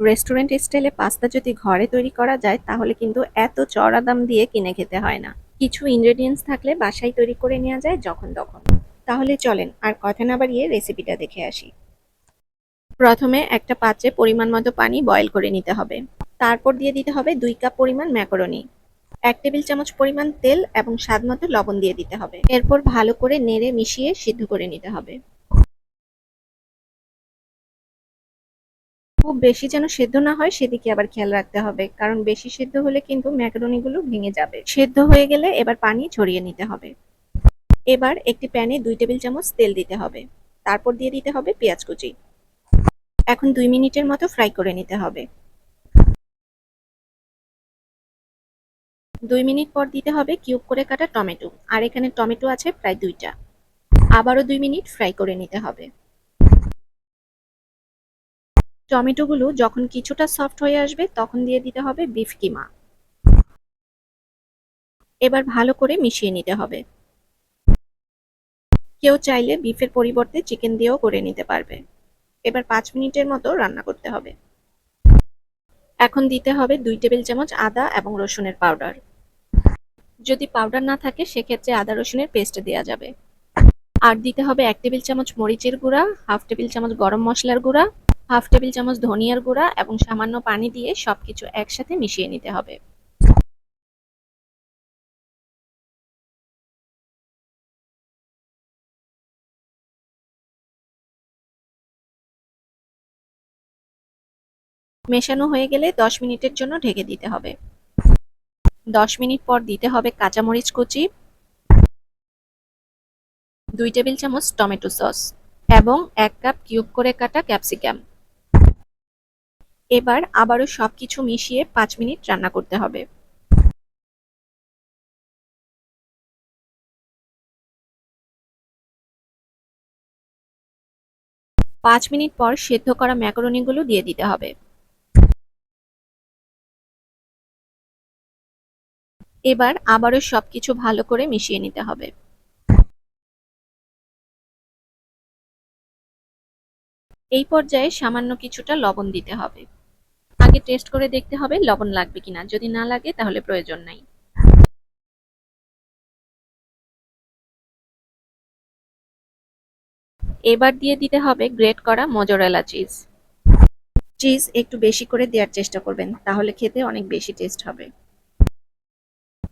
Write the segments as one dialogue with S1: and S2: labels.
S1: Restaurant স্টাইলে pasta যদি ঘরে তৈরি করা যায়, তাহলে কিন্তু এত চড়া দাম দিয়ে কিনে খেতে হয় না। কিছু ইনগ্রেডিয়েন্টস থাকলে বাসায় তৈরি করে নেওয়া যায় যখন তখন। তাহলে চলেন, আর কথা না বাড়িয়ে রেসিপিটা দেখে আসি। প্রথমে একটা পাত্রে পরিমাণ মতো পানি বয়েল করে নিতে হবে। তারপর দিয়ে দিতে হবে দুই কাপ পরিমাণ ম্যাকারনি এক টেবিল চামচ পরিমাণ তেল এবং স্বাদ মতো লবণ দিয়ে দিতে হবে। এরপর ভালো করে নেড়ে মিশিয়ে সিদ্ধ করে নিতে হবে। খুব বেশি যেন সেদ্ধ না হয়, সেদিকে আবার খেয়াল রাখতে হবে। কারণ বেশি সেদ্ধ হলে কিন্তু ম্যাকারনি গুলো ভেঙে যাবে। সেদ্ধ হয়ে গেলে এবার পানি ছড়িয়ে নিতে হবে। এবার একটি প্যানে দুই টেবিল চামচ তেল দিতে হবে। তারপর দিয়ে দিতে হবে পেঁয়াজ কুচি। এখন দুই মিনিটের মতো ফ্রাই করে নিতে হবে। দুই মিনিট পর দিতে হবে কিউব করে কাটা টমেটো। আর এখানে টমেটো আছে প্রায় দুইটা। আবারও দুই মিনিট ফ্রাই করে নিতে হবে। টমেটোগুলো যখন কিছুটা সফট হয়ে আসবে, তখন দিয়ে দিতে হবে বিফ কিমা। এবার ভালো করে মিশিয়ে নিতে হবে। কেউ চাইলে বিফের পরিবর্তে চিকেন দিয়েও করে নিতে পারবে। এবার পাঁচ মিনিটের মতো রান্না করতে হবে। এখন দিতে হবে দুই টেবিল চামচ আদা এবং রসুনের পাউডার। যদি পাউডার না থাকে, সেক্ষেত্রে আদা রসুনের পেস্ট দেওয়া যাবে। আর দিতে হবে এক টেবিল চামচ মরিচের গুঁড়া, হাফ টেবিল চামচ গরম মশলার গুঁড়া হাফ টেবিল চামচ ধনিয়ার গুঁড়া এবং সামান্য পানি দিয়ে সবকিছু একসাথে মিশিয়ে নিতে হবে। মেশানো হয়ে গেলে দশ মিনিটের জন্য ঢেকে দিতে হবে। দশ মিনিট পর দিতে হবে কাঁচামরিচ কুচি, দুই টেবিল চামচ টমেটো সস এবং এক কাপ কিউব করে কাটা ক্যাপসিকাম। এবার আবারও সবকিছু মিশিয়ে পাঁচ মিনিট রান্না করতে হবে। পাঁচ মিনিট পর সেদ্ধ করা ম্যাকারনিগুলো দিয়ে দিতে হবে। এবার আবারও সবকিছু ভালো করে মিশিয়ে নিতে হবে। এই পর্যায়ে সামান্য কিছুটা লবণ দিতে হবে। আগে টেস্ট করে দেখতে হবে লবণ লাগবে কিনা। যদি না লাগে তাহলে প্রয়োজন নাই। এবার দিয়ে দিতে হবে গ্রেট করা মজরেলা চিজ চিজ একটু বেশি করে দেওয়ার চেষ্টা করবেন তাহলে খেতে অনেক বেশি টেস্ট হবে।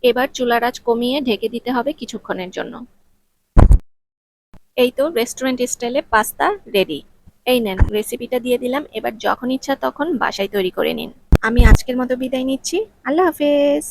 S1: এবার চুলার আঁচ কমিয়ে ঢেকে দিতে হবে কিছুক্ষণের জন্য। এই তো রেস্টুরেন্ট স্টাইলে পাস্তা রেডি এই নেন রেসিপিটা দিয়ে দিলাম। এবার যখন ইচ্ছা তখন বাসায় তৈরি করে নিন। আমি আজকের মতো বিদায় নিচ্ছি। আল্লাহ হাফেজ।